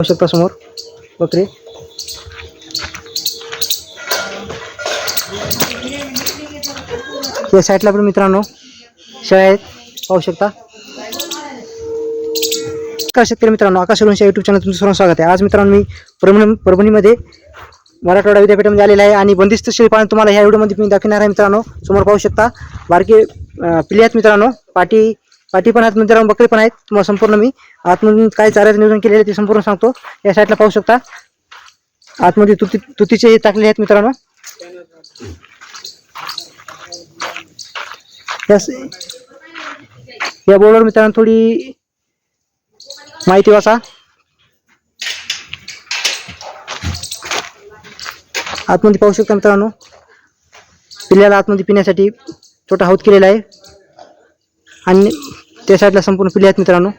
पाहू शकता समोर बकरी. या साईडला पण मित्रांनो शेळ्या आहेत. पाहू शकता. नमस्कार शेतकरी मित्रांनो आकाश लोणच्या युट्यूब चॅनल तुमचं सर्व स्वागत आहे. आज मित्रांनो मी परभणी परभणीमध्ये मराठवाडा विद्यापीठामध्ये आलेला आहे आणि बंदिस्त शेळीपालन तुम्हाला ह्या व्हिडिओमध्ये मी दाखवणार आहे मित्रांनो. समोर पाहू शकता. बारके अं, आहेत मित्रांनो. पाटी पाठी पण आहेत मित्रांनो बकरी पण आहेत. तुम्हाला संपूर्ण मी आतमधून काय चाऱ्याचं नियोजन केलेलं ते संपूर्ण सांगतो. या साईडला पाहू शकता. आतमध्ये तुती तुतीचे टाकलेले आहेत मित्रांनो. या बोर्डवर मित्रांनो थोडी माहिती वाचा. आतमध्ये पाहू शकता मित्रांनो. पिल्याला आतमध्ये पिण्यासाठी छोटा हौद केलेला आहे. आणि त्या साईडला संपूर्ण पिले आहेत मित्रांनो.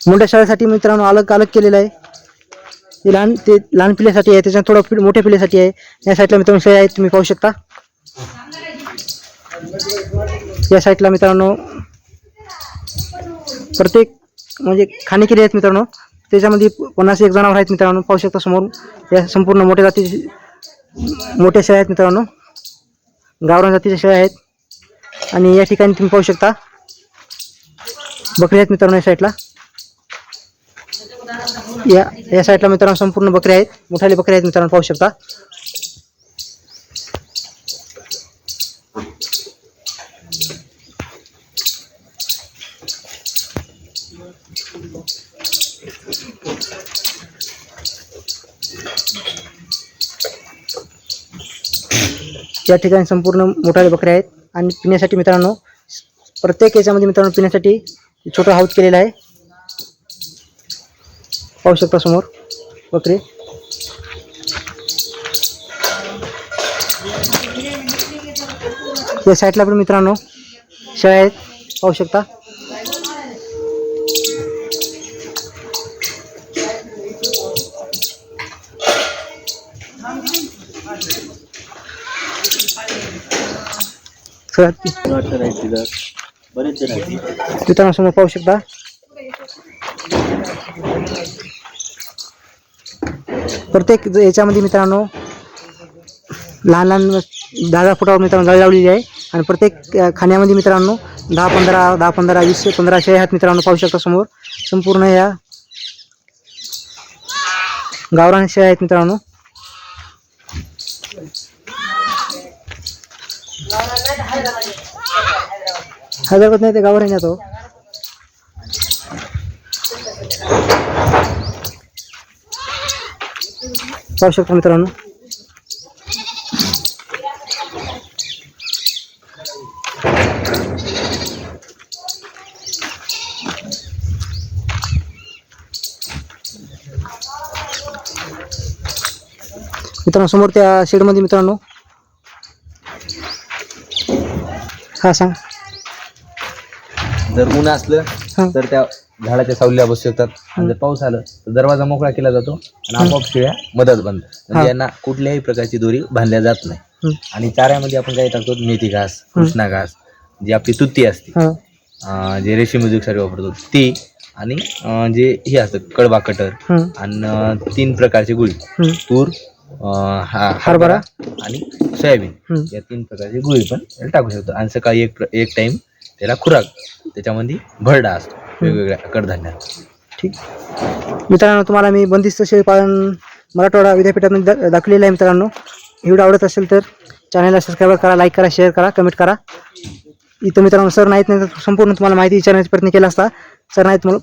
मोठ्या शाळेसाठी मित्रांनो अलग अलग केलेलं आहे. ते लहान ते लहान पिल्यासाठी आहे त्याच्यात थोडं मोठ्या पिल्यासाठी आहे. या साईडला मित्रांनो शेळ्या आहेत तुम्ही पाहू शकता. या साईडला मित्रांनो प्रत्येक म्हणजे खाणे केले आहेत मित्रांनो. त्याच्यामध्ये पन्नास एक जनावर आहेत मित्रांनो पाहू शकता समोर या संपूर्ण मोठ्या जातीचे मोठ्या शेळ्या आहेत मित्रांनो. गावरान जातीच्या शेळ्या आहेत. आणि या ठिकाणी तुम्ही पाहू शकता. बकरी आहेत मित्रांनो या साईडला या या साईडला मित्रांनो संपूर्ण बकरी आहेत. मोठाले बकरी आहेत मित्रांनो पाहू शकता. या ठिकाणी संपूर्ण मोठाले बकऱ्या आहेत. आणि पिण्यासाठी मित्रांनो प्रत्येक याच्यामध्ये मित्रांनो पिण्यासाठी छोटा हाऊस केलेला आहे. पाहू शकता समोर बकरे. या साईडला पण मित्रांनो शेळ्या आहेत पाहू शकता. बरेच जण समोर पाहू शकता. प्रत्येक याच्यामध्ये मित्रांनो लहान लहान दहा दहा फुटावर मित्रांनो जाळी लावलेली आहे. आणि प्रत्येक खाण्यामध्ये मित्रांनो दहा पंधरा दहा पंधरा वीस पंधरा शेळ्या आहेत मित्रांनो पाहू शकता समोर. संपूर्ण या गावरान शेळ्या आहेत मित्रांनो. हैदराबाद नाही ते गावरान येण्यात पाहू शकता मित्रांनो. मित्रांनो समोर त्या शेडमध्ये मित्रांनो हा सांग जर ऊन असलं. तर त्या झाडाच्या सावलीला बसू शकतात आणि जर पाऊस आलं तर दरवाजा मोकळा केला जातो आणि आपोआप शेळ्या मदत बंद हा. म्हणजे यांना कुठल्याही प्रकारची दोरी बांधल्या जात नाही. आणि चाऱ्यामध्ये आपण काय टाकतो मेथी घास कृष्णा घास जी आपली तुत्ती असते हा अं, जे रेशीम उद्योगसाठी वापरतो ती आणि अं, जे हे असतं कडबा कटर. आणि अं, तीन प्रकारची गुळी. तूर हा हरभरा. आणि सोयाबीन. या तीन प्रकारची गुळी पण टाकू शकतो. आणि सकाळी एक एक टाइम त्याला खुराक. त्याच्यामध्ये भरडा असतो. वेगवेगळ्या कडधान्यात ठीक. मित्रांनो तुम्हाला मी बंदिस्त शेळीपालन मराठवाडा विद्यापीठामध्ये दा दाखवलेलं आहे मित्रांनो. व्हिडिओ आवडत असेल तर चॅनलला सबस्क्राईब करा लाईक करा शेअर करा कमेंट करा. इथं मित्रांनो सर नाहीत नाही तर संपूर्ण तुम्हाला माहिती विचारण्याचा प्रयत्न केला असता. सर नाहीत म्हणून